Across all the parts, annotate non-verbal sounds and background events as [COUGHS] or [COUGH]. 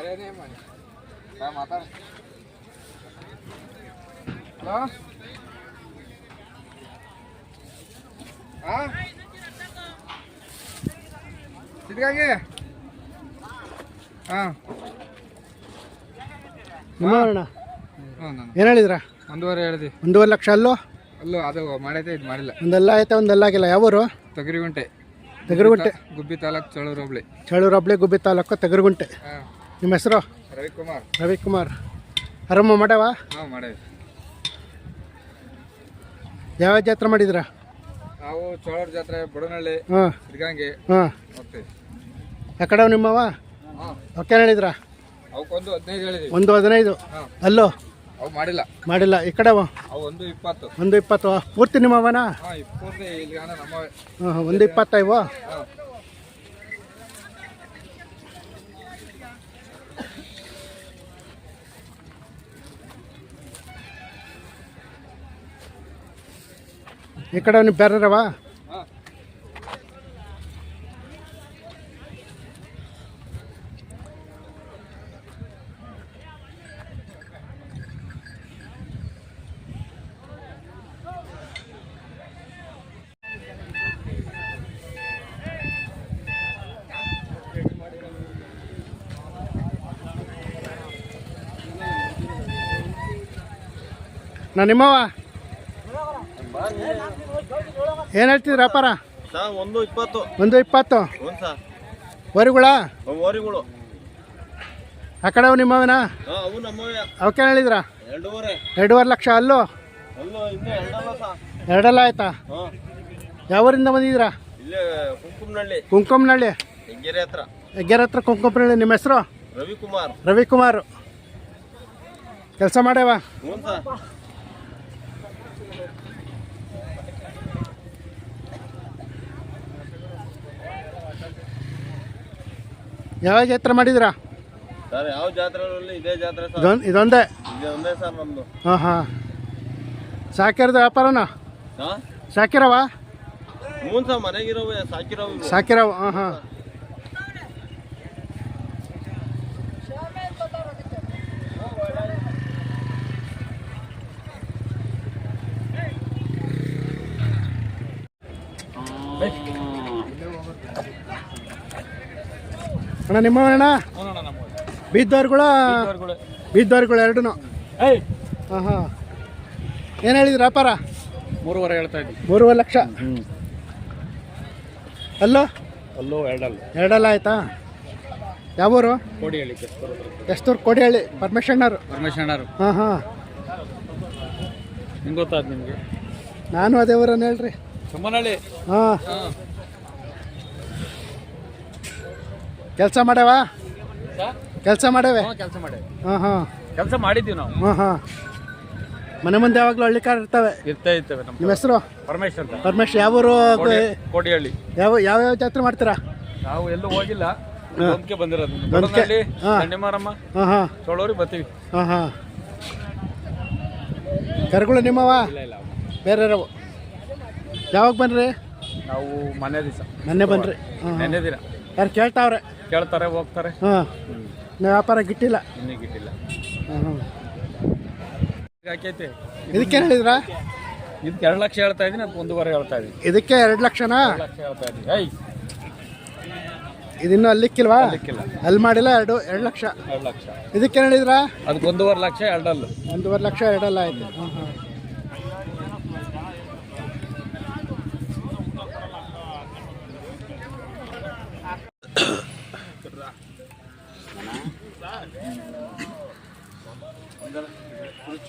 ಮಾರ್ಯಾನೇ ಮಾಡಿ. ಮಾತಾಡ. ಹಲೋ? ಹಾ? ಸಿದ್ಧಗಾಗೆ? ಹಾಂ. ಏನು ಹೇಳಿದ್ರ? ಒಂದೂವರೆ ಹೇಳ್ದಿ ಒಂದೂವರೆ ಲಕ್ಷ ಅಲ್ಲೋ? ಅಲ್ಲೋ ಅದು ಮಾಡೈತೆ ಇದು ಮಾಡಿಲ್ಲ. ಒಂದೆಲ್ಲ ಐತೆ ಒಂದೆಲ್ಲ ಆಗಿಲ್ಲ. ಯಾವೂರು? ತೊಗರಿಗುಂಟೆ. ತೆಗರುಗುಂಟೆ. ಗುಬ್ಬಿ ತಾಲೂಕು ಚಳೂರು ಹೋಬ್ಳಿ. ಚಳೂರು ಹಬ್ಳಿ ಗುಬ್ಬಿ ತಾಲೂಕು ತೆಗರುಗುಂಟೆ. ಹಾಂ. ನಿಮ್ಮ ಹೆಸರು? ರವಿಕುಮಾರ್. ರವಿಕುಮಾರ್. ಅರಮ್ಮ ಮಾಡವಾ? ಹಾಂ ಮಾಡೇವಿ. ಯಾವ ಜಾತ್ರೆ ಮಾಡಿದ್ರ ನಾವು ಚೋಳರ ಜಾತ್ರೆ ಬಡನಹಳ್ಳಿ ಹಾಂ. ಓಕೆ ಹಾಂ. ಹೋಗ್ತೀವಿ. ಯಾಕಡೆ ನಿಮ್ಮವ ಹಾಂ. ಅವಕ್ಕೇನು ಹೇಳಿದ್ರ ಅವಕ್ಕೊಂದು ಹದಿನೈದು ಹೇಳಿದೀವಿ. ಒಂದು ಹದಿನೈದು? ಹಾಂ. ಅಲ್ಲೋ? ಅವು ಮಾಡಿಲ್ಲ. ಮಾಡಿಲ್ಲ. ಈ ಕಡೆ ಅವ? ಒಂದು ಇಪ್ಪತ್ತು. ಒಂದು ಇಪ್ಪತ್ತು. ಪೂರ್ತಿ ನಿಮ್ಮವನಾ ಹಾಂ ಪೂರ್ತಿ ಇಲ್ಲಿ ನಮ್ಮವೇ ಹಾಂ ಹಾಂ ಒಂದು ಇಪ್ಪತ್ತೈವು ಹಾಂ. ಈ ಕಡೆ ನೀವು ಬೇರೆರವ ಹಾಂ ನಾ ನಿಮ್ಮವ ಏನು ಹೇಳ್ತಿದ್ರ ವ್ಯಾಪಾರ ಒಂದು ಇಪ್ಪತ್ತು. ಒಂದು ಇಪ್ಪತ್ತು? ವರಿಗಳ? ಆ ಕಡೆ ಅವು ನಿಮ್ಮವನ? ಹಾ ಅವು ನಮ್ಮವೇ. ಅವಕ್ಕೇನು ಹೇಳಿದ್ರ? ಎರಡೂವರೆ. ಲಕ್ಷ ಅಲ್ಲೋ? ಎರಡಲ್ಲ ಆಯ್ತಾ? ಯಾವೂರಿಂದ ಬಂದಿದ್ದೀರಾ? ಇಲ್ಲೇ ಕುಂಕುಮನಹಳ್ಳಿ ಕುಂಕುಮನಹಳ್ಳಿ ಹೆಗ್ಗೆರೆ ಹತ್ರ. ಹೆಗ್ಗೆರ ಹತ್ರ ಕುಂಕುಮನಹಳ್ಳಿ ನಿಮ್ಮ ಹೆಸರು? ರವಿಕುಮಾರ್. ರವಿಕುಮಾರ್. ಕೆಲಸ ಮಾಡ್ಯಾವ? ಯಾವ ಜಾತ್ರೆ ಮಾಡಿದಿರಾ? ಸರ್ ಯಾವ ಜಾತ್ರೆ ಇದೇ ಜಾತ್ರೆ ಸರ್? ಇದೊಂದು ಇದೊಂದೇ? ಸರ್ ನಮ್ಮದು ಹಾಂ ಹಾಂ. ಸಾಕಿರೋದು ವ್ಯಾಪಾರನ? ಹಾ? ಸಾಕಿರವ ಹ್ಞೂ ಸಾ ಮನೆಗಿರೋವು ಸಾಕಿರೋವು ಇವು. ಸಾಕಿರವ ಹಾಂ ಹಾಂ. ಅಣ್ಣ ನಿಮ್ಮವಣ್ಣ ಬೀದ್ದವ್ರುಗಳ ಬೀದ್ದವ್ರುಗಳು ಎರಡೂ ಹಾಂ ಹಾಂ ಏನು ಹೇಳಿದ್ರಿ ವ್ಯಾಪಾರ? ಮೂರುವರೆ ಹೇಳ್ತಾ ಇದ್ದೀನಿ ಮೂರುವರೆ ಲಕ್ಷ? ಅಲ್ಲೋ? ಅಲ್ಲೋ ಎರಡಲ್ಲ. ಎರಡಲ್ಲ ಆಯ್ತಾ? ಯಾವೂರು ಕೋಡಿ ಹೇಳಿ ಎಷ್ಟೂರು ಕೋಡಿಹಳ್ಳಿ ಪರಮೇಶ್ವಣ್ಣರು ಪರಮೇಶ್ವರರು ಹಾಂ ಹಾಂ ನಿಂಗೆ ಗೊತ್ತಾಯ್ತು ನಿಮಗೆ? ನಾನು ಅದೇ ಊರನ್ನ ಹೇಳ್ರಿ. ಸುಮ್ಮನಹಳ್ಳಿ ಹಾಂ ಹಾಂ ಕೆಲಸ ಮಾಡ್ಯಾವ? ಕೆಲಸ ಮಾಡ್ಯಾವೆ? ಕೆಲಸ ಮಾಡಿದ್ವಿ ಹಾಂ ಹಾಂ. ಕೆಲಸ ಮಾಡಿದ್ದೀವಿ ನಾವು. ಹಾಂ ಹಾಂ. ಮನೆ ಮುಂದೆ ಯಾವಾಗಲೂ ಹಳ್ಳಿ ಕಾರ್ ಇರ್ತವೆ. ಇರ್ತಾ ಇರ್ತವೆ ನಮ್ಮ ನಿಮ್ಮ ಹೆಸರು? ಪರಮೇಶ್ವರ್ ಅಂತ. ಪರಮೇಶ್ ಯಾವೂರು ಕೋಡಿಹಳ್ಳಿ. ಯಾವ ಯಾವ ಜಾತ್ರೆ ಮಾಡ್ತೀರಾ? ನಾವು ಎಲ್ಲೂ ಹೋಗಿಲ್ಲ. ಒಂದ್ಕೆ ಬಂದಿರೋದು. ಒಂದ್ಕೆ? ಬಡನಹಳ್ಳಿ ಹಾ. ಹಾಂ ಚೋಳೂರಿಗೆ ಬರ್ತೀವಿ. ಹಾಂ ಹಾಂ. ಕರ್ಗಳು ನಿಮ್ಮವ? ಇಲ್ಲ ಬೇರೆ ಯಾವಾಗ ಬನ್ರಿ? ನಾವು ಮನೆ ದಿವಸ. ಮೊನ್ನೆ ಬನ್ರಿ. ಹಾಂ. ನೆನ್ನೆ ದಿನ. ಯಾರು ಕೇಳ್ತಾವ್ರೆ? ಕೇಳ್ತಾರೆ ಹೋಗ್ತಾರೆ. ಹಾಂ. ವ್ಯಾಪಾರ ಗಿಟ್ಟಿಲ್ಲ. ಇನ್ನೂ ಗಿಟ್ಟಿಲ್ಲ. ಹಾಂ ಹಾಂ. ಯಾಕೈತೆ ಇದಕ್ಕೇನು ಹೇಳಿದ್ರಾ? ಇದಕ್ಕೆ ಎರಡು ಲಕ್ಷ ಹೇಳ್ತಾ ಇದೀನಿ ಅದು ಒಂದೂವರೆ ಹೇಳ್ತಾ ಇದೀನಿ. ಇದಕ್ಕೆ ಎರಡು ಲಕ್ಷನಾ? ಎರಡು ಲಕ್ಷ ಹೇಳ್ತಾ ಇದೀನಿ. ಐ ಇದಿನ್ನೂ ಅಲ್ಲಿಕ್ಕಿಲ್ವಾ? ಸಿಕ್ಕಿಲ್ಲ ಅಲ್ಲಿ ಮಾಡಿಲ್ಲ ಎರಡು ಎರಡು ಲಕ್ಷ. ಎರಡು ಲಕ್ಷ. ಇದಕ್ಕೇನು ಹೇಳಿದ್ರಾ? ಅದಕ್ಕೆ ಒಂದೂವರೆ ಲಕ್ಷ ಎರಡಲ್ಲು. ಒಂದೂವರೆ ಲಕ್ಷ ಎರಡಲ್ಲ ಆಯ್ತು. ಹಾಂ ಹಾಂ.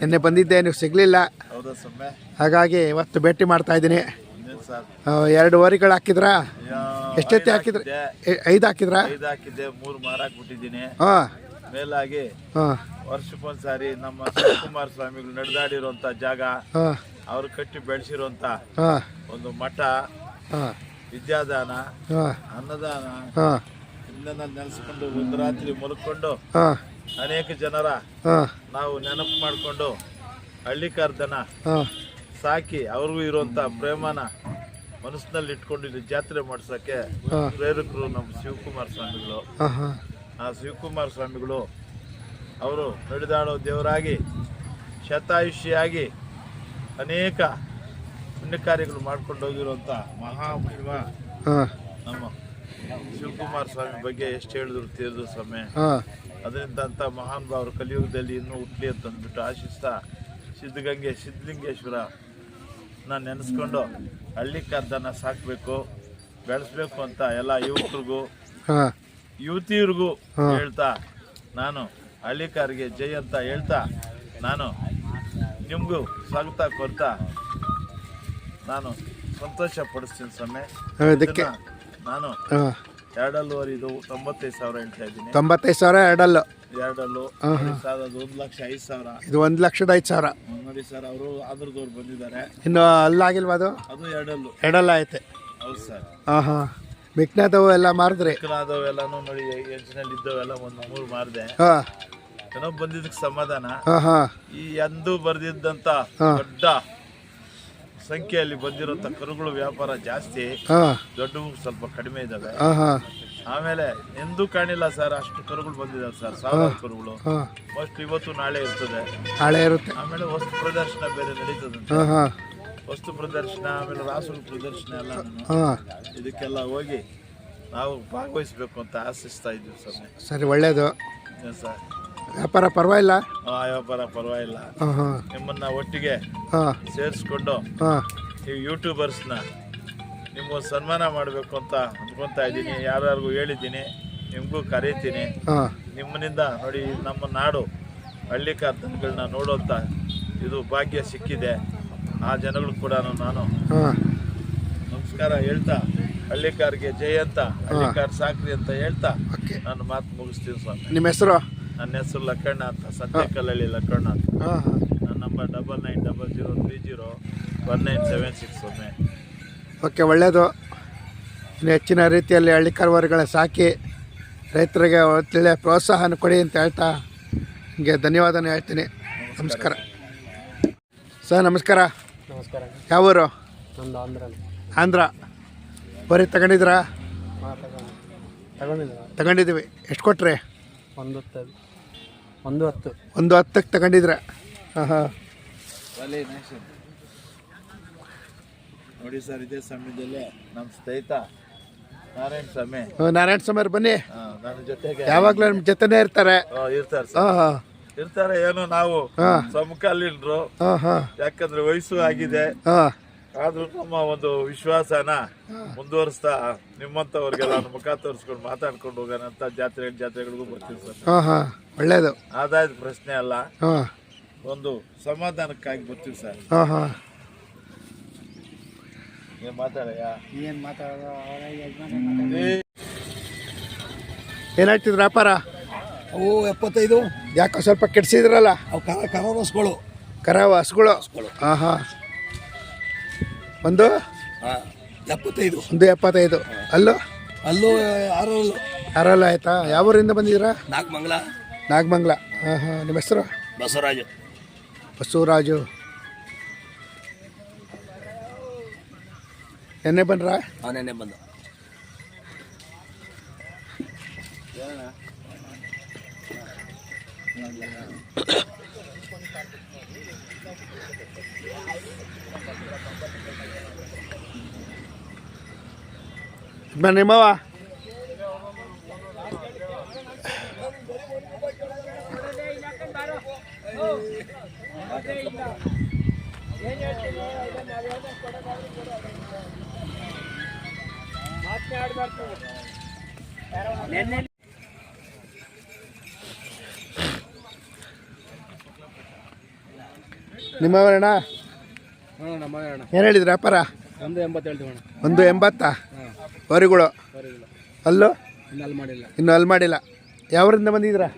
ನೆನ್ನೆ ಬಂದಿದ್ದೆ ನೀವು ಸಿಗಲಿಲ್ಲ. ಹಾಗಾಗಿ ಇವತ್ತು ಭೇಟಿ ಮಾಡ್ತಾ ಇದ್ದೀನಿ. ಎರಡು ವರಿಗಳು ಹಾಕಿದ್ರಾ? ಎಷ್ಟೊತ್ತಿ ಹಾಕಿದ್ರೆ? ಐದು ಹಾಕಿದ್ರಾ? ಹಾಕಿದ್ದೆ ಮೂರು ಮಾರಾಕ್ ಬಿಟ್ಟಿದ್ದೀನಿ ಹಾಂ. ಮೇಲಾಗಿ ವರ್ಷಕ್ಕೊಂದ್ಸಾರಿ ನಮ್ಮ ಶಿವಕುಮಾರ ಸ್ವಾಮಿಗಳು ನಡೆದಾಡಿರುವಂತ ಜಾಗ ಅವ್ರು ಅವರು ಕಟ್ಟಿ ಬೆಳೆಸಿರುವಂತ ಹಾಂ. ಒಂದು ಮಠ ಹಾಂ. ವಿದ್ಯಾದಾನ ಹಾಂ. ಅನ್ನದಾನ ನೆನೆಸ್ಕೊಂಡು ಒಂದು ರಾತ್ರಿ ಮಲ್ಕೊಂಡು ಹಾಂ. ಅನೇಕ ಜನರ ನಾವು ನೆನಪು ಮಾಡಿಕೊಂಡು ಹಳ್ಳಿಕಾರ್ದನ ಸಾಕಿ ಅವ್ರಿಗೂ ಇರುವಂತ ಪ್ರೇಮನ ಮನಸ್ಸಿನಲ್ಲಿ ಇಟ್ಕೊಂಡು ಇಲ್ಲಿ ಜಾತ್ರೆ ಮಾಡ್ಸಕ್ಕೆ ಪ್ರೇರಕರು ನಮ್ಮ ಶಿವಕುಮಾರ್ ಸ್ವಾಮಿಗಳು. ಆ ಶಿವಕುಮಾರ್ ಸ್ವಾಮಿಗಳು ಅವರು ನಡೆದಾಡೋ ದೇವರಾಗಿ ಶತಾಯುಷಿಯಾಗಿ ಅನೇಕ ಪುಣ್ಯ ಕಾರ್ಯಗಳು ಮಾಡ್ಕೊಂಡು ಹೋಗಿರುವಂತ ಮಹಾಮಹಿಮ ಮಹಿಮ ನಮ್ಮ ಶಿವಕುಮಾರ ಸ್ವಾಮಿ ಬಗ್ಗೆ ಎಷ್ಟು ಹೇಳಿದ್ರು ತೀರ್ದು ಸ್ವಾಮಿ. ಅದರಿಂದ ಅಂತ ಮಹಾನ್ ಭಾವರು ಕಲಿಯುಗದಲ್ಲಿ ಇನ್ನೂ ಹುಟ್ಲಿ ಅಂತ ಅಂದ್ಬಿಟ್ಟು ಆಶಿಸ್ತಾ ಸಿದ್ಧಗಂಗೆ ಸಿದ್ಧಲಿಂಗೇಶ್ವರ ನಾನು ನೆನೆಸ್ಕೊಂಡು ಹಳ್ಳಿ ಕದ್ದನ್ನ ಸಾಕಬೇಕು ಬೆಳೆಸ್ಬೇಕು ಅಂತ ಎಲ್ಲ ಯುವಕರಿಗೂ ಯುವತಿಯರಿಗೂ ಹೇಳ್ತಾ ನಾನು ಹಳ್ಳಿಕಾರಿಗೆ ಜೈ ಅಂತ ಹೇಳ್ತಾ ನಾನು ನಿಮಗೂ ಸ್ವಾಗತ ಕೊಡ್ತಾ ನಾನು ಸಂತೋಷ ಪಡಿಸ್ತೀನಿ ಸ್ವಾಮಿ. ನಾನು ಹಾಂ ಎರಡಲ್ಲೂವರೆ ಇದು ತೊಂಬತ್ತೈದು ಸಾವಿರ ಹೇಳ್ತಾ ಇದ್ದೀನಿ. ತೊಂಬತ್ತೈದು ಸಾವಿರ ಎರಡಲ್ಲು. ಎರಡಲ್ಲು. ಸರ್ ಅದು ಒಂದು ಲಕ್ಷ ಐದು ಸಾವಿರ. ಇದು ಒಂದು ಲಕ್ಷದ ಐದು ಸಾವಿರ. ನೋಡಿ ಸರ್ ಅವರು ಅದ್ರದವ್ರು ಬಂದಿದ್ದಾರೆ. ಇನ್ನು ಅಲ್ಲಾಗಿಲ್ವಾ ಅದು? ಅದು ಎರಡಲ್ಲು. ಎರಡಲ್ಲ ಐತೆ ಹೌದು ಸರ್. ಹಾಂ ಹಾಂ. ಮಿಕ್ನಾದವು ಎಲ್ಲ ಮಾರಿದ್ರಿ? ಚಿಕ್ಕನಾದವೆಲ್ಲನೂ ನೋಡಿ ಎಂಚಿನಲ್ಲಿ ಇದ್ದವೆಲ್ಲ ಒಂದು ಮೂರು ಮಾರಿದೆ. ಹಾಂ. ಏನೋ ಬಂದಿದ್ದಕ್ಕೆ ಸಮಾಧಾನ. ಹಾಂ ಹಾಂ. ಈ ಎಂದು ಬರೆದಿದ್ದಂಥ. ದೊಡ್ಡ ಸಂಖ್ಯೆಯಲ್ಲಿ ಬಂದಿರುವಂತ ಕರುಗಳು ವ್ಯಾಪಾರ ಜಾಸ್ತಿ ದೊಡ್ಡ ದೊಡ್ಡವು ಸ್ವಲ್ಪ ಕಡಿಮೆ ಇದಾವೆ. ಆಮೇಲೆ ಎಂದೂ ಕಾಣಿಲ್ಲ ಸರ್ ಅಷ್ಟು ಕರುಗಳು ಬಂದಿದ್ದಾವೆ ಸರ್ ಸಾವಿರಾರು ಕರುಗಳು. ಫಸ್ಟ್ ಇವತ್ತು ನಾಳೆ ಇರ್ತದೆ. ನಾಳೆ ಇರುತ್ತೆ. ಆಮೇಲೆ ವಸ್ತು ಪ್ರದರ್ಶನ ಬೇರೆ ನಡೀತದೆ ವಸ್ತು ಪ್ರದರ್ಶನ ಆಮೇಲೆ ರಾಸುಗಳ ಪ್ರದರ್ಶನ ಎಲ್ಲ ಇದಕ್ಕೆಲ್ಲ ಹೋಗಿ ನಾವು ಭಾಗವಹಿಸ್ಬೇಕು ಅಂತ ಆಶಿಸ್ತಾ ಇದ್ದೀವಿ ಸರ್. ಸರಿ ಒಳ್ಳೇದು. ಸರ್ ವ್ಯಾಪಾರ ಪರವಾಗಿಲ್ಲ? ಆ ವ್ಯಾಪಾರ ಪರವಾಗಿಲ್ಲ. ಹಾಂ ಹಾಂ. ನಿಮ್ಮನ್ನ ಒಟ್ಟಿಗೆ ಹಾಂ. ಸೇರಿಸ್ಕೊಂಡು ಹಾಂ. ಈ ಯೂಟ್ಯೂಬರ್ಸ್ನ ನಿಮ್ಗೊಂದು ಸನ್ಮಾನ ಮಾಡಬೇಕು ಅಂತ ಅಂದ್ಕೊತಾ ಇದ್ದೀನಿ. ಯಾರ್ಯಾರಿಗೂ ಹೇಳಿದ್ದೀನಿ ನಿಮಗೂ ಕರೀತೀನಿ. ಹಾಂ. ನಿಮ್ಮನಿಂದ ನೋಡಿ ನಮ್ಮ ನಾಡು ಹಳ್ಳಿ ಕಾರ್ತನಗಳನ್ನ ನೋಡೋಂಥ ಇದು ಭಾಗ್ಯ ಸಿಕ್ಕಿದೆ. ಆ ಜನಗಳು ಕೂಡ ನಾನು ಹಾಂ. ನಮಸ್ಕಾರ ಹೇಳ್ತಾ ಹಳ್ಳಿಕಾರ್ಗೆ ಜಯ ಅಂತ ಹಳ್ಳಿಕಾರ್ ಸಾಕ್ರಿ ಅಂತ ಹೇಳ್ತಾ ನಾನು ಮಾತು ಮುಗಿಸ್ತೀನಿ ಸ್ವಾಮಿ. ನಿಮ್ಮ ಹೆಸರು? ನನ್ನ ಹೆಸರು ಲಕ್ಕಣ್ಣ ಅಂತ ಸತ್ಯಕಲ್ಲಹಳ್ಳಿ ಲಕ್ಕಣ್ಣ ಅಂತ. ನನ್ನ number double nine double zero three zero one nine seven six ಒಮ್ಮೆ. ಓಕೆ ಒಳ್ಳೆಯದು ಇನ್ನು ಹೆಚ್ಚಿನ ರೀತಿಯಲ್ಲಿ ಹಳ್ಳಿ ಕರುವರಿಗಳ ಸಾಕಿ ರೈತರಿಗೆ ಒಳ್ಳೆಯ ಪ್ರೋತ್ಸಾಹನ ಕೊಡಿ ಅಂತ ಹೇಳ್ತಾ ನಿಮಗೆ ಧನ್ಯವಾದನ ಹೇಳ್ತೀನಿ. ನಮಸ್ಕಾರ. ಸರ್ ನಮಸ್ಕಾರ. ನಮಸ್ಕಾರ. ಯಾವ ಊರು? ನಮ್ದು ಆಂಧ್ರ. ಆಂಧ್ರ. ಬರೀ ತಗೊಂಡಿದ್ರಾ ತಗೊಂಡಿದ್ದೀವಿ. ಎಷ್ಟು ಕೊಟ್ರಿ? ಒಂದು ಹತ್ತು ಒಂದು ಹತ್ತು. ಒಂದು ಹತ್ತಕ್ಕೆ ತಗೊಂಡಿದ್ರ. ಹಾಂ ಹಾಂ ನೋಡಿ ಸರ್ ಇದೇ ಸಮಯದಲ್ಲಿ ನಮ್ಮ ಸ್ನೇಹಿತ ನಾರಾಯಣ ಸ್ವಾಮಿ. ನಾರಾಯಣ ಸ್ವಾಮಿ ಬನ್ನಿ. ಆ, ನನ್ನ ಜೊತೆಗೆ ಯಾವಾಗಲೂ ನಿಮ್ಮ ಜೊತೆನೇ ಇರ್ತಾರೆ. ಆ, ಇರ್ತಾರೆ ಸರ್. ಹಾಂ ಹಾಂ ಇರ್ತಾರೆ ಏನೋ ನಾವು ಹಾ. ಸಮಕಾಲೀನರು ಹಾಂ ಹಾಂ ಯಾಕಂದ್ರೆ ವಯಸ್ಸು ಆಗಿದೆ. ಹಾಂ. ಆದ್ರೂ ನಮ್ಮ ಒಂದು ವಿಶ್ವಾಸನ ಮುಂದುವರಿಸ್ತಾ ನಿಮ್ಮಂತವ್ರಿಗೆಲ್ಲ ನಾನು ಮುಖ ತೋರಿಸ್ಕೊಂಡು ಮಾತಾಡ್ಕೊಂಡು ಹೋಗೋಣ ಅಂತ ಜಾತ್ರೆ ಜಾತ್ರೆಗಳಿಗೂ ಬರ್ತೀವಿ ಸರ್. ಹಾಂ ಹಾಂ. ಒಳ್ಳೇದು. ಆದಾಯದ ಪ್ರಶ್ನೆ ಅಲ್ಲ. ಹಾಂ. ಒಂದು ಸಮಾಧಾನಕ್ಕಾಗಿ ಬರ್ತೀವಿ ಸರ್. ಹಾಂ ಹಾಂ. ಏನ್ ಮಾತಾಡಯ್ಯ? ಏನು ಮಾತಾಡೋದು? ವ್ಯಾಪಾರ? ಅವು ಎಪ್ಪತ್ತೈದು. ಯಾಕೋ ಸ್ವಲ್ಪ ಕೆಡ್ಸಿದ್ರಲ್ಲ? ಅವು ಕರ ಕರ ಹಸುಗಳು. ಹಾಂ ಹಾಂ. ಒಂದು? ಎಪ್ಪತ್ತೈದು. ಒಂದು ಎಪ್ಪತ್ತೈದು. ಅಲ್ಲೂ? ಅಲ್ಲೂ ಯಾರಲ್ಲ ಯಾರಲ್ಲ ಆಯ್ತಾ? ಯಾವ ಊರಿಂದ ಬಂದಿದ್ದೀರಾ? ನಾಗಮಂಗ್ಲ. ಮಂಗಲ ನಾಗಮಂಗ್ಲ. ಹಾಂ ಹಾಂ. ನಿಮ್ಮ ಹೆಸರು? ಬಸವರಾಜು. ಬಸವರಾಜು. ನೆನ್ನೆ ಬನ್ರಾ ನೆನ್ನೆ ಬಂದ. ಬನ್ನಿ ನಿಮ್ಮವ ನಿಮ್ಮವರಣ್ಣ ಹಾಂ ನಮ್ಮ ಅಣ್ಣ. ಏನು ಹೇಳಿದ್ರಿ ವ್ಯಾಪಾರ ಒಂದು ಎಂಬತ್ತು? ವರಿಗಳು. ಅಲ್ಲೂ? ಇನ್ನು ಅಲ್ಲಿ ಮಾಡಿಲ್ಲ. ಯಾವರಿಂದ ಬಂದಿದ್ದೀರಾ?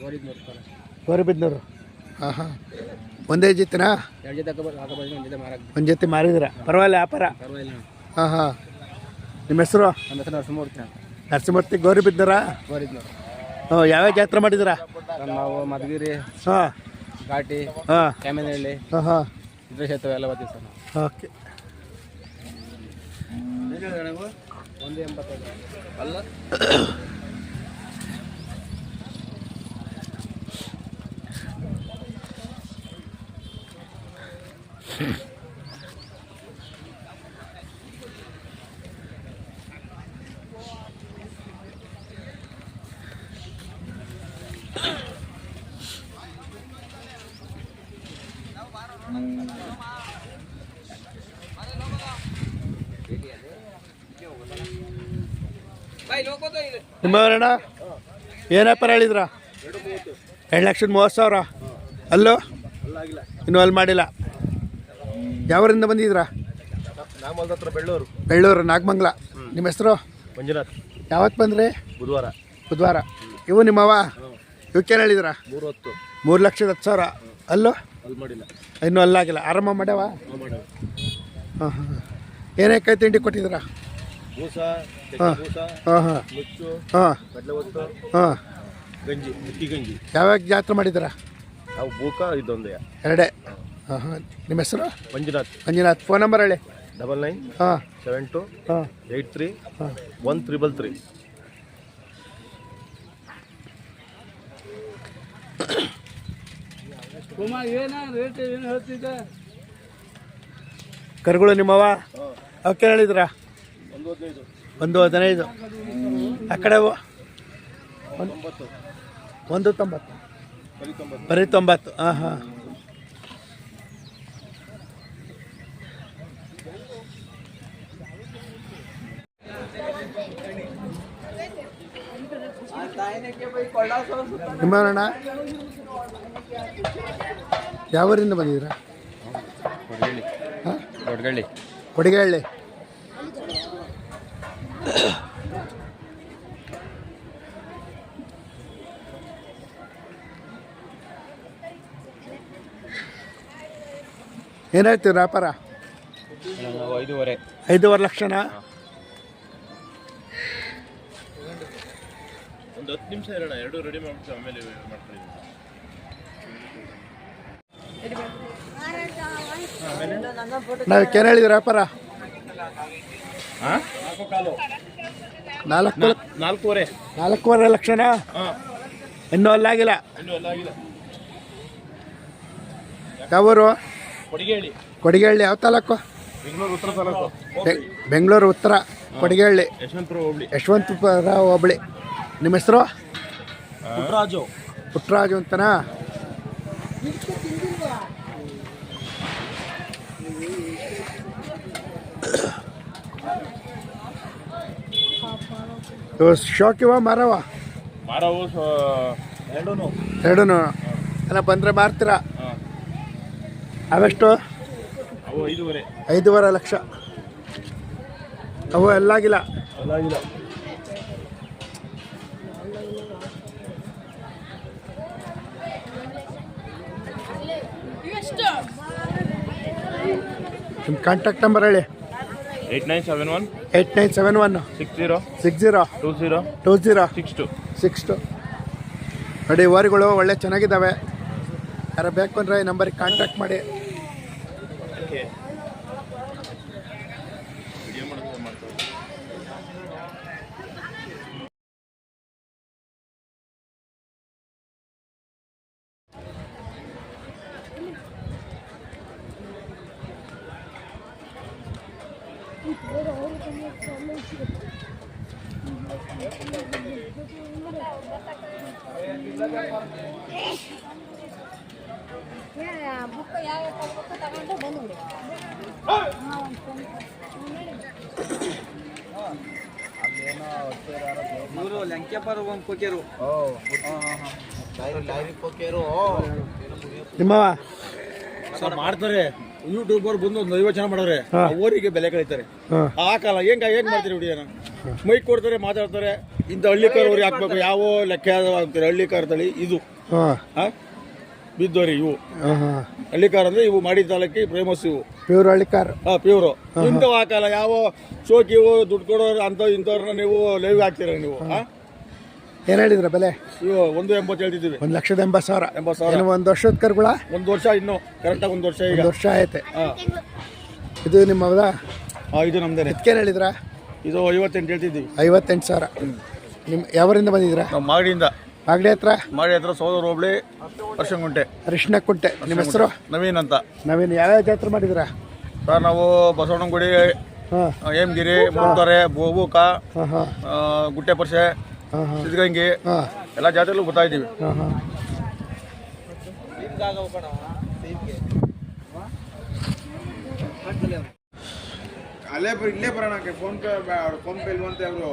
ಗೋರಿಬಿದ್ನೂರು ಗೌರಿಬಿದ್ನೂರು. ಹಾಂ ಹಾಂ ಒಂದೇ ಜೊತೆನಾ? ಒಂದು ಜೊತೆ ಮಾರಿದ್ದೀರಾ. ಪರವಾಗಿಲ್ಲ ವ್ಯಾಪಾರ ಹಾಂ ಹಾಂ ನಿಮ್ಮ ಹೆಸರು? ನರಸಿಂಹಮೂರ್ತಿ ನರಸಿಂಹಮೂರ್ತಿ ಗೌರಿಬಿದ್ದರಾ ಗೋರಿದ್ನೂರು ಹಾಂ ಯಾವ್ಯಾವ ಜಾತ್ರೆ ಮಾಡಿದ್ರ ನಾವು ಮಧುಗಿರಿ. ಹಾಂ. ಘಾಟಿ ಹಾಂ. ಕ್ಯಾಮೆನಹಳ್ಳಿ ಹಾಂ ಹಾಂ. ಇದ್ರ ಕ್ಷೇತ್ರ ಎಲ್ಲ ಬರ್ತೀವಿ ಸರ್ ನಾವು. ಓಕೆ. ಒಂದು ಎಂಬತ್ತೈದು ಅಲ್ಲ ನಿಮ್ಮವರಣ್ಣ ಏನಪ್ಪ ಹೇಳಿದ್ರ? ಎರಡು ಲಕ್ಷದ ಮೂವತ್ತು ಸಾವಿರ. ಅಲ್ಲೋ? ಇನ್ನೂ ಅಲ್ಲಿ ಮಾಡಿಲ್ಲ. ಯಾವರಿಂದ ಬಂದಿದ್ರಾ ನಾಮಲ್ದ ಬೆಳ್ಳೂರು ಬೆಳ್ಳೂರು ನಾಗಮಂಗ್ಲ. ನಿಮ್ಮ ಹೆಸರು? ಮಂಜುನಾಥ್. ಯಾವತ್ತು ಬಂದ್ರಿ? ಬುಧವಾರ. ಬುಧವಾರ. ಇವು ನಿಮ್ಮವ ಇವಕ್ಕೇನು ಹೇಳಿದ್ರ? ಮೂರು ಹೊತ್ತು ಮೂರು ಲಕ್ಷದ ಹತ್ತು ಸಾವಿರ. ಅಲ್ಲೋ? ಅಲ್ಲಿ ಮಾಡಿಲ್ಲ. ಇನ್ನೂ ಅಲ್ಲಾಗಿಲ್ಲ ಆರಾಮ ಮಾಡ್ಯಾವ? ಹಾಂ ಹಾಂ ಏನೇ ಕೈ ತಿಂಡಿ ಕೊಟ್ಟಿದ್ದೀರಾ? ಬೂಸ ಹಾಂ. ಬೂಸ ಹಾಂ ಹಾಂ. ಮುಚ್ಚು ಹಾಂ. ಗಂಜಿ ಗಂಜಿ. ಯಾವ್ಯಾವ ಜಾತ್ರೆ ಮಾಡಿದ್ದೀರಾ? ನಾವು ಬೂಕ ಇದೊಂದೇ. ಎರಡೇ. ಹಾಂ ಹಾಂ. ನಿಮ್ಮ ಹೆಸರು? ಮಂಜುನಾಥ್. ಮಂಜುನಾಥ್. ಫೋನ್ ನಂಬರ್ ಹೇಳಿ. ಡಬಲ್ ನೈನ್ ಹಾಂ. ಸೆವೆನ್ ಟು ಹಾಂ. ಏಯ್ಟ್ ತ್ರೀ ಹಾಂ. One triple three. ಕರುಗಳು ನಿಮ್ಮವ? ಅವಕ್ಕೆ ಹೇಳಿದ್ರ? ಒಂದು ಹದಿನೈದು. ಆ ಕಡೆ? ಒಂದು ತೊಂಬತ್ತು. ಬರೀ ತೊಂಬತ್ತು. ಹಾಂ. ಹಾಂ ನಿಮ್ಮಣ್ಣ ಯಾವೂರಿಂದ ಬಂದಿದ್ದೀರಾ? ಹಾಂ? ಕೊಡಗಳ್ಳಿ. ಕೊಡಿಗೆಹಳ್ಳಿ [COUGHS] ಏನಾಯ್ತು ವ್ಯಾಪಾರ? ಐದುವರೆ. ಐದೂವರೆ ಲಕ್ಷನಾ? ಒಂದು ಹತ್ತು ನಿಮಿಷ ಇರೋಣ ಎರಡು ರೆಡಿ ಮಾಡ್ಬಿಟ್ಟು ಆಮೇಲೆ ಮಾಡ್ತೀವಿ ನಾವು ಕೆನ ಹೇಳಿದ್ರಿ ವ್ಯಾಪಾರ? ನಾಲ್ಕು ನಾಲ್ಕೂವರೆ. ನಾಲ್ಕೂವರೆ ಲಕ್ಷನಾ? ಇನ್ನೂ ಅಲ್ಲಾಗಿಲ್ಲ ಯಾವೂರು? ಕೊಡಿಗೇಳಿ ಕೊಡಿಗೆಹಳ್ಳಿ ಯಾವ ತಾಲೂಕು? ಬೆಂಗಳೂರು ಉತ್ತರ ತಾಲೂಕು. ಬೆಂಗಳೂರು ಉತ್ತರ ಕೊಡಿಗೆಹಳ್ಳಿ ಯಶವಂತಪುರ ಯಶವಂತಪುರ ಹೋಬಳಿ. ನಿಮ್ಮ ಹೆಸರು? ಪುಟ್ಟರಾಜು ಪುಟ್ಟರಾಜು ಅಂತನಾ ಇವು ಶೋಕಿವ ಮರವ? ಮಾರವು ಎರಡೂ ಎರಡೂ ಎಲ್ಲ ಬಂದರೆ ಮಾರ್ತೀರಾ? ಅವೆಷ್ಟು? ಅವು ಐದೂವರೆ. ಐದೂವರೆ ಲಕ್ಷ. ಅವು ಎಲ್ಲಾಗಿಲ್ಲ? ಎಲ್ಲಾಗಿಲ್ಲ. ನಿಮ್ಮ ಕಾಂಟ್ಯಾಕ್ಟ್ ನಂಬರ್ ಹೇಳಿ. Eight nine seven one eight nine seven one six zero six zero two zero two zero six two six two ನೋಡಿ ಓರಿಗಳು ಒಳ್ಳೆ ಚೆನ್ನಾಗಿದ್ದಾವೆ. ಯಾರು ಬೇಕು ಅಂದರೆ ಈ ನಂಬರಿಗೆ ಕಾಂಟ್ಯಾಕ್ಟ್ ಮಾಡಿ. ಬುಕ್ ಯಾವ ಬುಕ್ ತಗೊಂಡು ಬಂದ್ಬಿಡಿ ಇವರು ಲಂಕೆಪರ್ ನಿಮ್ಮವ ಸರ್ ಮಾಡ್ತಾರೆ. ಯೂಟ್ಯೂಬರ್ ಬಂದು ಒಂದು ಐವತ್ತು ಜನ ಮಾಡೋರೆ ಅವರಿಗೆ ಬೆಲೆ ಕಳೀತಾರೆ. ಆ ಕಾಲ ಹೆಂಗ ಏನ್ ಮಾಡ್ತೀರಿ ಹುಡುಗನ ಮೈಕ್ ಕೊಡ್ತಾರೆ ಮಾತಾಡ್ತಾರೆ. ಇಂಥ ಹಳ್ಳಿಕಾರ್ ಅವ್ರಿಗೆ ಹಾಕ್ಬೇಕು ಯಾವ ಲೆಕ್ಕ ಆಗ್ತಾರೆ ಹಳ್ಳಿಕಾರ್ ತಳಿ ಇದು. ಹಾಂ. ಬಿದ್ದೋರಿ ಇವು. ಹಾಂ ಹಳ್ಳಿಕಾರ್ ಅಂದ್ರೆ ಇವು ಮಾಡಿ ತಾಲೂಕಿ ಫೇಮಸ್ ಇವು. ಪ್ಯೂರ್ ಹಳ್ಳಿಕಾರ. ಹಾ ಪ್ಯೂರು ಇಂಥವು ಹಾಕಲ್ಲ ಯಾವ ಶೋಕಿವು ದುಡ್ಡು ಕೊಡೋರು ಅಂತ ಇಂಥವ್ರನ್ನ ನೀವು ಲೈವ್ ಹಾಕ್ತೀರ ನೀವು? ಏನ್ ಏನು ಹೇಳಿದ್ರ ಬೆಲೆ? ಇವು ಒಂದು ಎಂಬತ್ತು ಹೇಳ್ತಿದ್ದೀವಿ. ಒಂದು ಲಕ್ಷದ ಎಂಬತ್ತು ಸಾವಿರ. ಎಂಬತ್ತು ಸಾವಿರ. ಏನು ಒಂದು ವರ್ಷದ ಕರ್ಗುಳ? ಒಂದು ವರ್ಷ ಇನ್ನು. ಕರೆಕ್ಟಾಗಿ ಒಂದು ವರ್ಷ ಈಗ. ಒಂದು ವರ್ಷ ಐತೆ ಹಾ. ಇದು ನಿಮ್ಮ ಹೌದಾ ಹಾ, ಇದು ನಮ್ದೇನೆ. ಇದಕ್ಕೇನು ಹೇಳಿದ್ರ? ಇದು ಐವತ್ತೆಂಟು ಹೇಳ್ತಿದ್ದೀವಿ. ಐವತ್ತೆಂಟು ಸಾವಿರ. ನಿಮ್ಮ ಯಾವರಿಂದ ಬಂದಿದ್ದೀರಾ? ನಾವು ಮಾಗಡಿಯಿಂದ. ಮಾಗಡಿ ಹತ್ರ? ಮಾಡಿ ಹತ್ರ ಸೋದರ ಹೋಬಳಿ ವರ್ಷಗುಂಟೆ ಅರಿಶಿನ ಕುಂಟೆ ನಿಮ್ಮ ಹೆಸರು? ನವೀನ್ ಅಂತ. ನಾವೇನು ಯಾವ್ಯಾವ ಜಾತ್ರೆ ಮಾಡಿದ್ದೀರಾ? ಸರ್ ನಾವು ಬಸವಣ್ಣಗುಡಿ ಹಾಂ. ಹೇಮಗಿರಿ ಮುಳ್ತೊರೆ ಬೋಬೂಕ ಹಾಂ ಹಾಂ. ಆ, ಗುಟ್ಟೆ ಪರ್ಷೆ ಹಾಂ ಹಾಂ. ಸಿದ್ಧಗಂಗಿ ಹಾಂ. ಎಲ್ಲ ಜಾತ್ರೆಲ್ಲೂ ಬರ್ತಾ ಇದ್ದೀವಿ. ಹಾಂ ಹಾಂ. ಅಲ್ಲೇ ಇಲ್ಲೇ ಬರೋಣ ಫೋನ್ ಪೇ ಫೋನ್ ಪೇ ಇಲ್ವಂತೆ ಅವರು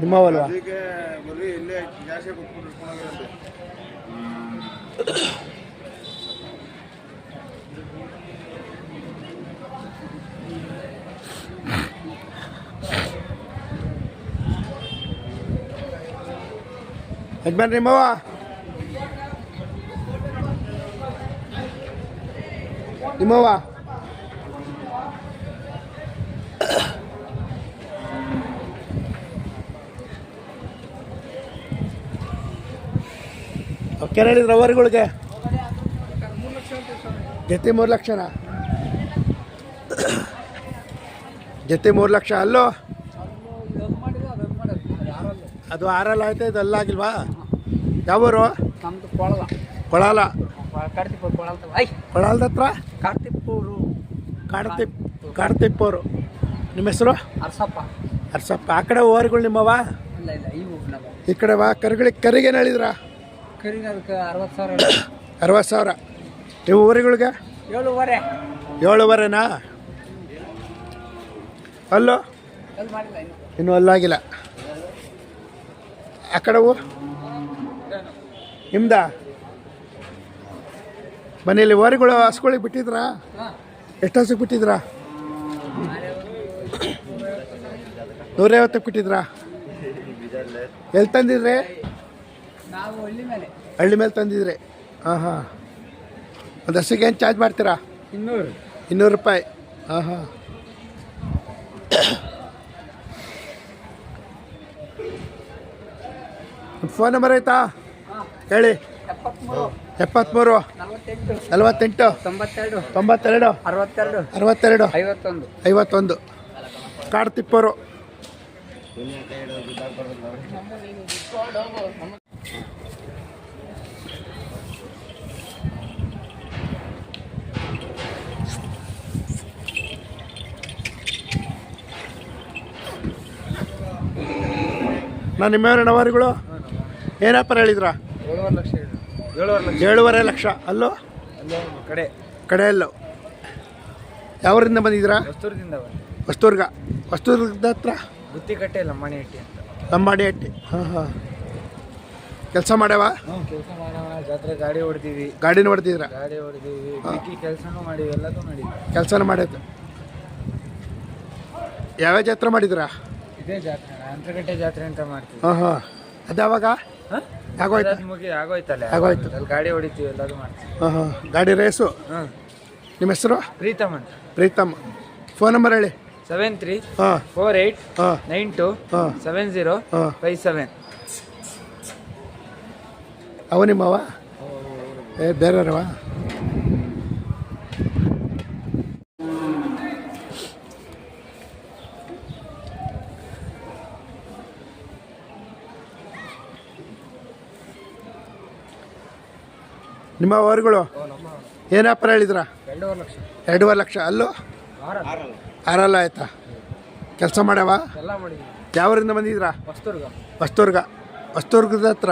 ನಿಮ್ಮವಲ್ವಾ ಅದಕ್ಕೆ ಬರ್ರಿ ಇಲ್ಲೇ ಕ್ಯಾಶೇ ಕೊಟ್ಕೊಂಡು ಇಟ್ಕೊಂಡೋಗಿರಂತೆ ಯಜಮಾನ್ ನಿಮ್ಮವ Okay ಹೇಳಿದ್ರ ಅವರುಗಳಿಗೆ ಜೊತೆ ಮೂರು ಲಕ್ಷನಾ? ಜೊತೆ ಮೂರು ಲಕ್ಷ ಅಲ್ಲೋ? ಅದು ಆರಲ್ಲ ಆಯ್ತಾ ಇದು ಅಲ್ಲಾಗಿಲ್ವಾ ಯಾವೂರು? ನಮ್ದು ಕೊಳಲ. ಕೊಳಾಲ. ಕೊಳಲ್ತ ಐ. ಕೊಳಾಲದ ಹತ್ರ? ಕಾರ್ತಿಪ್ಪೂರು. ಕಾಡ್ತಿಪ್ ಕಾಡ್ತಿಪ್ಪೋರು ನಿಮ್ಮ ಹೆಸರು? ಅರ್ಸಪ್ಪ. ಅರ್ಸಪ್ಪ. ಆ ಕಡೆ ಓರ್ಗಳು ನಿಮ್ಮವ ಇಲ್ಲ ಇಲ್ಲ ಈ ಕಡೆ ವಾ ಕರುಗಳಿಗೆ ಕರಿಗೇನು ಹೇಳಿದ್ರ? ಕರಿನ ಅದಕ್ಕೆ ಅರವತ್ತು ಸಾವಿರ ಅರವತ್ತು ಸಾವಿರ. ಇವು ಊರುಗಳಿಗೆ? ಏಳುವರೆ. ಏಳುವರೆನಾ? ಅಲ್ಲೋ? ಇನ್ನು. ಅಲ್ಲಾಗಿಲ್ಲ. ಆ ಕಡೆವು ನಿಮ್ದ? ಮನೇಲಿ ಓರಿಗಳು ಹಸ್ಗಳಿಗೆ ಬಿಟ್ಟಿದ್ರಾ? ಎಷ್ಟು ಹಸಿಗೆ ಬಿಟ್ಟಿದ್ರಾ? ನೂರೈವತ್ತಕ್ಕೆ ಬಿಟ್ಟಿದ್ರಾ? ಎಲ್ಲಿ ತಂದಿದ್ರಿ? ಹಳ್ಳಿ ಮೇಲೆ. ಹಳ್ಳಿ ಮೇಲೆ ತಂದಿದ್ರಿ. ಹಾಂ ಹಾಂ ಒಂದು ಹಸಿಗೆ ಏನು ಚಾರ್ಜ್ ಮಾಡ್ತೀರಾ? ಇನ್ನೂರು. ಇನ್ನೂರು ರೂಪಾಯಿ. ಹಾಂ ಹಾಂ ಫೋನ್ ನಂಬರ್ ಆಯ್ತಾ? ಹೇಳಿ. ಎಪ್ಪತ್ತ್ಮೂರು ನಲವತ್ತೆಂಟು. ತೊಂಬತ್ತೆರಡು. ತೊಂಬತ್ತೆರಡು. ಅರವತ್ತೆರಡು. ಅರವತ್ತೆರಡು. ಐವತ್ತೊಂದು. ಐವತ್ತೊಂದು. ಕಾಡ್ತಿಪ್ಪರು ನಾನು ನಿಮ್ಮವರ ನವಾರಿಗಳು? ಏನಪ್ಪ ಹೇಳಿದ್ರ? ಏಳುವರೆ ಲಕ್ಷ ಅಲ್ಲೋ? ಕಡೆ ಕಡೆ. ಅಲ್ಲೋ ಯಾವರಿಂದ ಬಂದಿದ್ದೀರಾ? ವಸ್ತುರದಿಂದ ವಸ್ತೂರ್ಗ ವಸ್ತೂರ್ಗದ ಹತ್ರ? ಗುತ್ತಿಕಟ್ಟೆ ಲಂಬಾಣಿ ಹಟ್ಟಿ ಅಂತ. ಲಂಬಾಡಿ ಹಟ್ಟಿ ಹಾಂ ಹಾಂ. ಕೆಲಸ ಮಾಡ್ಯಾವ? ಕೆಲಸ ಮಾಡೋಣ ಜಾತ್ರೆ ಗಾಡಿ ಹೊಡ್ದೀವಿ ಗಾಡಿನ ಹೊಡೆದಿದ್ರ ಗಾಡಿ ಹೊಡ್ದೀವಿ ಬಿಕ್ಕಿ ಕೆಲಸನೂ ಮಾಡೀವಿ ಎಲ್ಲದೂ ಮಾಡಿದ್ವಿ. ಕೆಲಸನೂ ಮಾಡೈತೆ ಯಾವ್ಯಾವ ಜಾತ್ರೆ ಮಾಡಿದ್ರಾ ಇದೇ ಜಾತ್ರೆ. ಅಂತರಗಟ್ಟೆ ಜಾತ್ರೆ ಅಂತ ಮಾಡ್ತೀವಿ. ಹಾಂ ಹಾಂ. ಅದು ಯಾವಾಗ? ಆಗೋಯ್ತು ಮುಗಿ ಆಗೋಯ್ತಲ್ಲ ಆಗೋಯ್ತು. ಅಲ್ಲಿ ಗಾಡಿ ಹೊಡಿತೀವಿ ಮಾಡ್ತೀವಿ. ಹಾಂ ಹಾಂ. ಗಾಡಿ ರೇಸು? ನಿಮ್ಮ ಹೆಸರು? ಪ್ರೀತಮ್ ಅಂತ. ಪ್ರೀತಮ್. ಫೋನ್ ನಂಬರ್ ಹೇಳಿ. ಸೆವೆನ್ ತ್ರೀ ಹಾಂ. ಫೋರ್ ಏಯ್ಟ್ ಹಾಂ. ನೈನ್ ಟು ಹಾಂ. ಸೆವೆನ್ ಜೀರೋ ಹಾಂ. Five seven. ಅವ ನಿಮ್ಮವ? ಏ ಬೇರೆಯವ್ರವ? ನಿಮ್ಮ ಅವರುಗಳು? ಏನು ವ್ಯಾಪಾರ ಹೇಳಿದ್ರ? ಎರಡೂವರೆ ಲಕ್ಷ. ಅಲ್ಲೂ? ಆರಲ್ಲ. ಆಯ್ತಾ? ಕೆಲಸ ಮಾಡ್ಯಾವ? ಯಾವರಿಂದ ಬಂದಿದ್ರಾ ಹೊಸ್ತುರ್ಗ ವಸ್ತೂರ್ಗ ವಸ್ತೂರ್ಗದ ಹತ್ರ?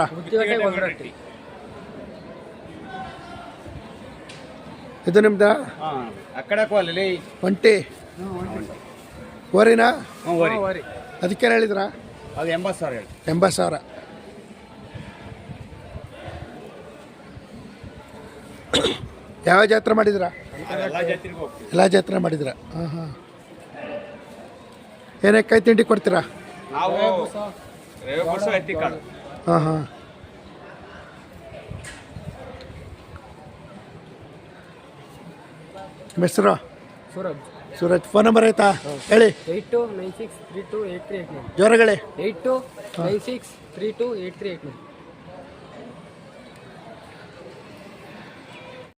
ಇದು ನಿಮ್ದ? ಒಂಟಿ. ಓರಿನಾ? ಅದಕ್ಕೇನು ಎಂಬತ್ತು ಅದು ಎಂಬತ್ತು ಸಾವಿರ ಹೇಳಿ ಎಂಬತ್ತು ಸಾವಿರ ಯಾವ ಜಾತ್ರೆ ಮಾಡಿದ್ರ? ಎಲ್ಲ ಜಾತ್ರೆ ಮಾಡಿದ್ರ? ಹಾಂ ಹಾಂ. ಏನೇ ಕೈ ತಿಂಡಿ ಕೊಡ್ತೀರಾ? ಹಾಂ ಹಾಂ. ಹೆಸರು? ಸೂರಜ್. ಸೂರಜ್. ಫೋನ್ ನಂಬರ್ ಆಯ್ತಾ? ಹೇಳಿ. Eight two nine six three two eight three eight nine. ಜೋರಗಳೇ eight two nine six three two eight three eight nine.